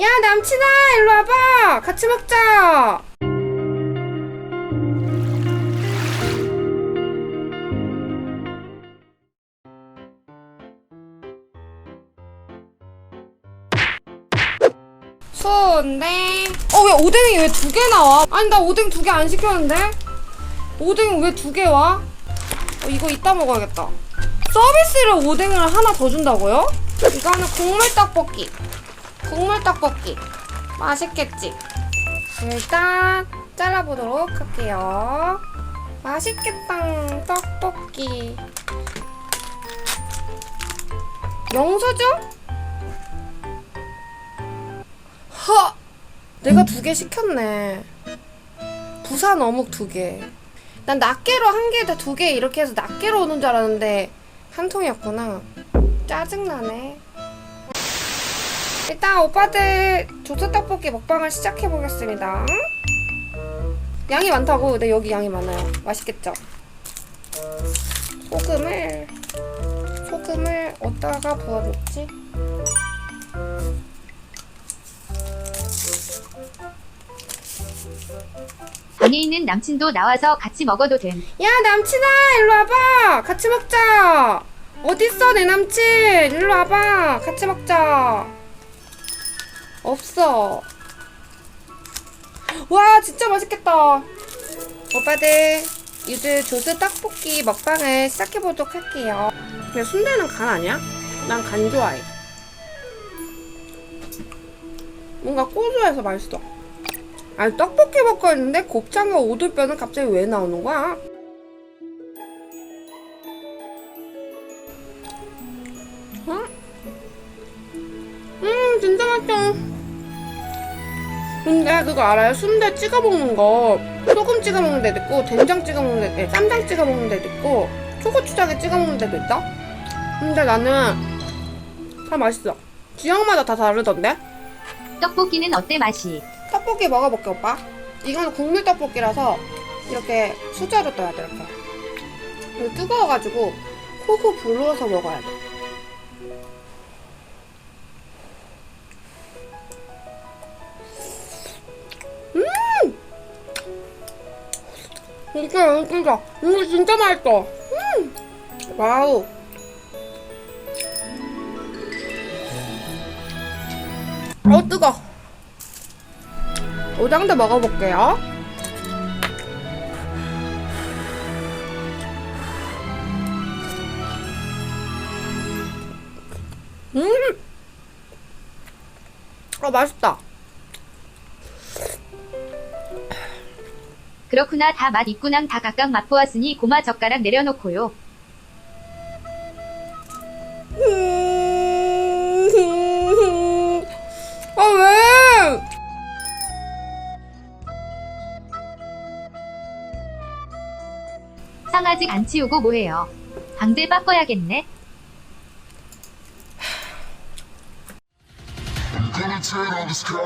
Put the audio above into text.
야 남친아 일로 와봐 같이 먹자 수인데 어 왜 오뎅이 왜 두 개 나와? 아니 나 오뎅 두 개 안 시켰는데 오뎅 왜 두 개 와? 어, 이거 이따 먹어야겠다 서비스를 오뎅을 하나 더 준다고요? 이거는 국물 떡볶이 국물 떡볶이. 맛있겠지? 일단 잘라보도록 할게요. 맛있겠다 떡볶이. 영수증? 허! 내가 두 개 시켰네. 부산 어묵 두개난 낱개로 한 개에 두개 이렇게 해서 낱개로 오는 줄 알았는데 한 통이었구나. 짜증나네 일단 오빠들 조스 떡볶이 먹방을 시작해 보겠습니다. 양이 많다고, 근데 여기 양이 많아요. 맛있겠죠? 소금을 소금을 어디다가 부어놓지? 방에 있는 남친도 나와서 같이 먹어도 됨. 야 남친아 일로 와봐 같이 먹자 어딨어 내 남친 일로 와봐 같이 먹자 없어 와 진짜 맛있겠다 오빠들 이제 조스 떡볶이 먹방을 시작해보도록 할게요 근데 순대는 간 아니야? 난 간 좋아해 뭔가 고소해서 맛있어 아니 떡볶이 먹고 있는데 곱창과 오돌뼈는 갑자기 왜 나오는 거야? 어? 음 진짜 맛있어 근데 그거 알아요? 순대 찍어 먹는 거 소금 찍어 먹는 데도 있고 된장 찍어 먹는 데도 있고 쌈장 찍어 먹는 데도 있고 초고추장에 찍어 먹는 데도 있다? 근데 나는 다 맛있어 지역마다 다 다르던데? 떡볶이는 어때 맛이? 떡볶이 먹어볼게 오빠 이거는 국물 떡볶이라서 이렇게 수저로 떠야 돼 이렇게 뜨거워가지고 호호 불러서 먹어야 돼 진짜 진짜 이거 진짜 맛있어 음! 와우 어 뜨거 오장도 먹어볼게요. 음! 아, 맛있다. 그렇구나 다 맛 있구낭 다 각각 맛보았으니 고마 젓가락 내려놓고요. 음. 아, 왜? 상 아직 안 치우고 뭐해요? 방제 바꿔야겠네. Gonna turn on this car.